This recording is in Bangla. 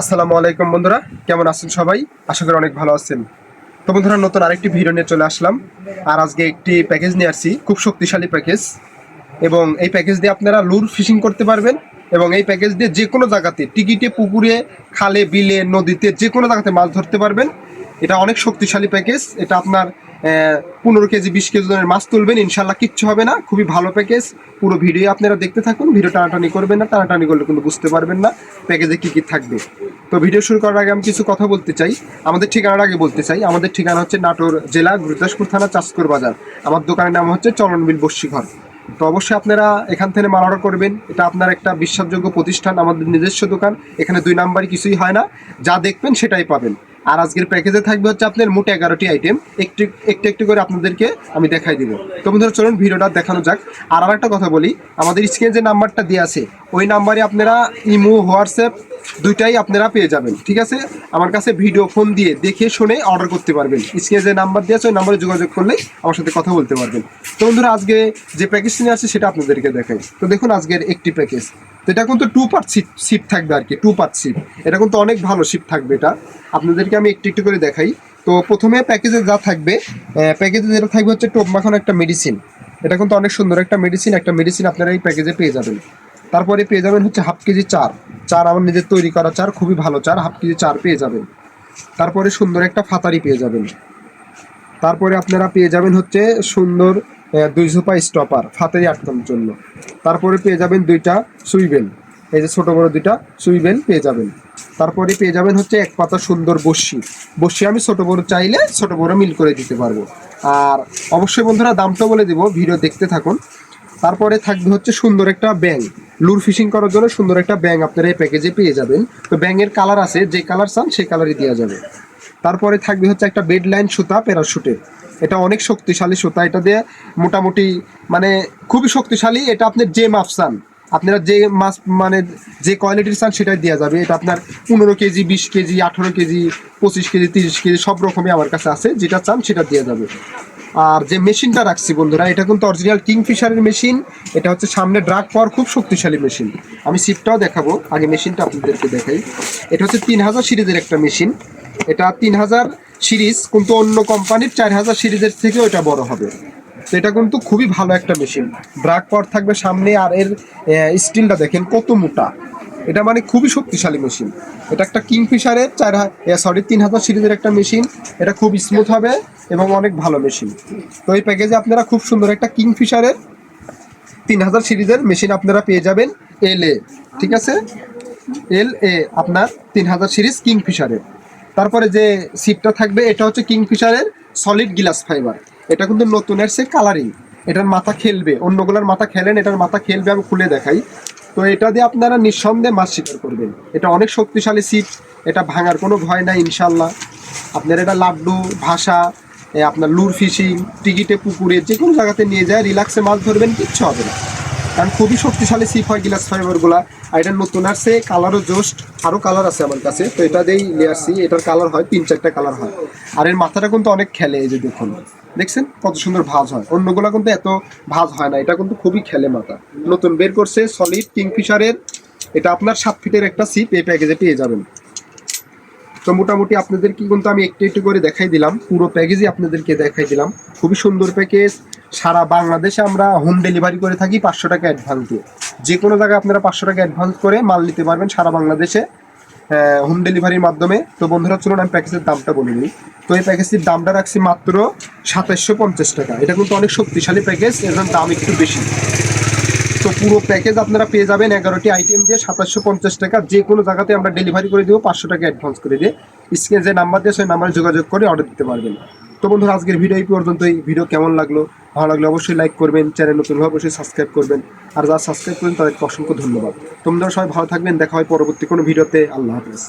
আসসালামু আলাইকুম বন্ধুরা, কেমন আছেন সবাই? আশা করি অনেক ভালো আছেন। তো বন্ধুরা, নতুন আরেকটি ভিডিও নিয়ে চলে আসলাম। আর আজকে একটি প্যাকেজ নিয়ে আসছি, খুব শক্তিশালী প্যাকেজ এবং এই প্যাকেজ দিয়ে আপনারা লুর ফিশিং করতে পারবেন এবং এই প্যাকেজ দিয়ে যে কোনো জায়গাতে, টিকিটে, পুকুরে, খালে, বিলে, নদীতে যে কোনো জায়গাতে মাছ ধরতে পারবেন। এটা অনেক শক্তিশালী প্যাকেজ এটা আপনার পনেরো কেজি, বিশ কেজি ওজনের মাছ তুলবেন, ইনশাল্লাহ কিচ্ছু হবে না। খুবই ভালো প্যাকেজ পুরো ভিডিও আপনারা দেখতে থাকুন, ভিডিও টানাটানি করবেন না, টানাটানি করলে কিন্তু বুঝতে পারবেন না প্যাকেজে কী কী থাকবে। তো ভিডিও শুরু করার আগে আমি কিছু কথা বলতে চাই। আমাদের ঠিকানার আগে বলতে চাই। আমাদের ঠিকানা হচ্ছে নাটোর জেলা, গুরুদাসপুর থানা চাষকর বাজার। আমার দোকানের নাম হচ্ছে চলনবিল বস্যিঘর তো অবশ্যই আপনারা এখান থেকে মাল অর্ডার করবেন। এটা আপনার একটা বিশ্বাসযোগ্য প্রতিষ্ঠান, আমাদের নিজস্ব দোকান। এখানে দুই নাম্বারই কিছুই হয় না। যা দেখবেন সেটাই পাবেন। আর আজকের প্যাকেজে থাকবে হচ্ছে আপনার মোট এগারোটি আইটেম একটু একটু একটু করে আপনাদেরকে আমি দেখাই দিব। তো বন্ধুরা, চলুন ভিডিওটা দেখানো যাক। আর আর একটা কথা বলি, আমাদের স্ক্রিনে যে নাম্বারটা দেওয়া আছে, ওই নাম্বারে আপনারা ইমো হোয়াটসঅ্যাপ দুইটাই আপনারা পেয়ে যাবেন, ঠিক আছে? আমার কাছে ভিডিও ফোন দিয়ে দেখে শুনে অর্ডার করতে পারবেন। স্ক্রিনে যে নাম্বার দেওয়া আছে, ওই নাম্বারে যোগাযোগ করলেই আমার সাথে কথা বলতে পারবেন। তো বন্ধুরা, আজকে যে প্যাকেজ নিয়ে আসছে, সেটা আপনাদেরকে দেখাই। তো দেখুন, আজকের একটি প্যাকেজ তো এটা কিন্তু টু পার্ট শিপ শিপ থাকবে আর কি টু পার্ট শিপ এটা কিন্তু অনেক ভালো শিপ থাকবে এটা। আপনাদেরকে আমি একটু একটু করে দেখাই। তো প্রথমে প্যাকেজে যা থাকবে প্যাকেজে যেটা থাকবে হচ্ছে টোপ মাখানো একটা মেডিসিন এটা কিন্তু অনেক সুন্দর একটা মেডিসিন একটা মেডিসিন আপনারা এই প্যাকেজে পেয়ে যাবেন। তারপরে পেয়ে যাবেন হচ্ছে হাফ কেজি চার। চার আমার নিজের তৈরি করা চার, খুবই ভালো চার হাফ কেজি চার পেয়ে যাবেন। তারপরে সুন্দর একটা ফাতারি পেয়ে যাবেন। তারপরে আপনারা পেয়ে যাবেন হচ্ছে সুন্দর দুই ঝোপা স্টপার ফাতারি আটকানোর জন্য। তারপরে পেয়ে যাবেন দুইটা সুইবেল এই যে ছোটো বড়ো দুইটা সুইবেল পেয়ে যাবেন। তারপরে পেয়ে যাবেন হচ্ছে এক পাতা সুন্দর বসি বসি আমি ছোটো বড় চাইলে ছোটো বড়ো মিল করে দিতে পারব। আর অবশ্যই বন্ধুরা দামটা বলে দেবো, ভিডিও দেখতে থাকুন। তারপরে থাকবে হচ্ছে সুন্দর একটা ব্যাং লুর ফিশিং করার জন্য সুন্দর একটা ব্যাং আপনারা এই প্যাকেজে পেয়ে যাবেন। তো ব্যাঙের কালার আছে, যে কালার চান সেই কালারই দেওয়া যাবে। তারপরে থাকবে হচ্ছে একটা বেড লাইন সুতা, প্যারাশুটের। এটা অনেক শক্তিশালী সুতা, এটা দিয়ে মোটামুটি মানে খুবই শক্তিশালী, এটা আপনি যে মাপ চান, আপনারা যে মাছ মানে যে কোয়ালিটির চান সেটাই দেওয়া যাবে। এটা আপনার পনেরো কেজি, বিশ কেজি, আঠেরো কেজি, পঁচিশ কেজি, তিরিশ কেজি, সব রকমই আমার কাছে আছে, যেটা চান সেটা দেওয়া যাবে। আর যে মেশিনটা রাখছি বন্ধুরা, এটা কিন্তু অরিজিনাল কিংফিশারের মেশিন, এটা হচ্ছে সামনে ড্রাগ পাওয়ার খুব শক্তিশালী মেশিন। আমি সিপটাও দেখাবো, আগে মেশিনটা আপনাদেরকে দেখাই। এটা হচ্ছে তিন হাজার সিরিজের একটা মেশিন। এটা তিন হাজার সিরিজ কিন্তু অন্য কোম্পানির চার হাজার সিরিজের থেকেও এটা বড় হবে। এটা কিন্তু খুবই ভালো একটা মেশিন। ড্রাগ পাওয়ার থাকবে সামনে আর এর স্টিলটা দেখেন কত মোটা। এটা মানে খুবই শক্তিশালী মেশিন। এটা একটা কিংফিশারের চার সরি তিন হাজার সিরিজের একটা মেশিন। এটা খুব স্মুথ হবে এবং অনেক ভালো মেশিন। তো এই প্যাকেজে আপনারা খুব সুন্দর একটা কিংফিশারের তিন হাজার সিরিজের মেশিন আপনারা পেয়ে যাবেন এল এ, ঠিক আছে? এল এ, আপনার তিন হাজার সিরিজ কিংফিশারের। তারপরে যে সিটটা থাকবে, এটা হচ্ছে কিংফিশারের সলিড গ্লাস ফাইবার এটা কিন্তু নতুনের সে কালারিং এটার মাথা খেলবে, অন্যগুলোর মাথা খেলেন, এটার মাথা খেলবে, আমি খুলে দেখাই। তো এটা দিয়ে আপনারা নিঃসন্দেহে মাছ শিকার করবেন। এটা অনেক শক্তিশালী সিট এটা ভাঙার কোনো ভয় নাই ইনশাল্লাহ আপনার এটা লাড্ডু, ভাষা আপনার লুর ফিশিং, টিকিটে পুকুরে যে কোনো জায়গাতে নিয়ে যায় রিল্যাক্সে মাছ ধরবেন, কিচ্ছু হবে না। কারণ খুবই শক্তিশালী সিপ হয় গ্লাস ফাইবারগুলা আর এটা নতুন আসছে, কালারও জোস্ট, আরও কালার আছে আমার কাছে। তো এটা দিয়েই নিয়ে আসছি, এটার কালার হয়, তিন চারটা কালার হয়। আর এর মাথাটা কিন্তু অনেক খেলে, এই যে দেখুন। দেখছেন? কত সুন্দর ভাজ হয়। অন্যগুলো কিন্তু এত ভাজ হয় না, এটা কিন্তু খুবই খেলে মাথা। নতুন বের করছে সলিড কিংফিশারের এটা আপনার সাত ফিটের একটা সিপ এই প্যাকেজে পেয়ে যাবেন। তো মোটামুটি আপনাদের কি কিন্তু আমি একটু একটু করে দেখাই দিলাম। পুরো প্যাকেজই আপনাদেরকে দেখাই দিলাম। খুবই সুন্দর প্যাকেজ সারা বাংলাদেশে আমরা হোম ডেলিভারি করে থাকি পাঁচশো টাকা অ্যাডভান্স দিয়ে। যে কোনো জায়গায় আপনারা পাঁচশো টাকা অ্যাডভান্স করে মাল নিতে পারবেন সারা বাংলাদেশে হোম ডেলিভারির মাধ্যমে। তো বন্ধুরা, চলুন আমি প্যাকেজের দামটা বলে নিই। তো এই প্যাকেজটির দামটা রাখছি মাত্র সাতাশশো পঞ্চাশ টাকা। এটা কিন্তু অনেক শক্তিশালী প্যাকেজ এর দাম একটু বেশি। তো পুরো প্যাকেজ আপনারা পেয়ে যাবেন এগারোটি আইটেম দিয়ে সাতাশশো পঞ্চাশ টাকা। যে কোনো জায়গাতে আমরা ডেলিভারি করে দেবো পাঁচশো টাকা অ্যাডভান্স করে দিয়ে। স্ক্রিনে যে নাম্বার দিয়ে সেই নাম্বারে যোগাযোগ করে অর্ডার দিতে পারবেন। তো বন্ধুরা, আজকের ভিডিও এই পর্যন্তই। ভিডিও কেমন লাগল? ভালো লাগলে অবশ্যই লাইক করবেন চ্যানেল নতুন হলে অবশ্যই সাবস্ক্রাইব করবেন। আর যারা সাবস্ক্রাইব করবেন তাদেরকে অসংখ্য ধন্যবাদ। তোমরা সবাই ভালো থাকবেন, দেখা হয় পরবর্তী কোনো ভিডিওতে আল্লাহ হাফিজ।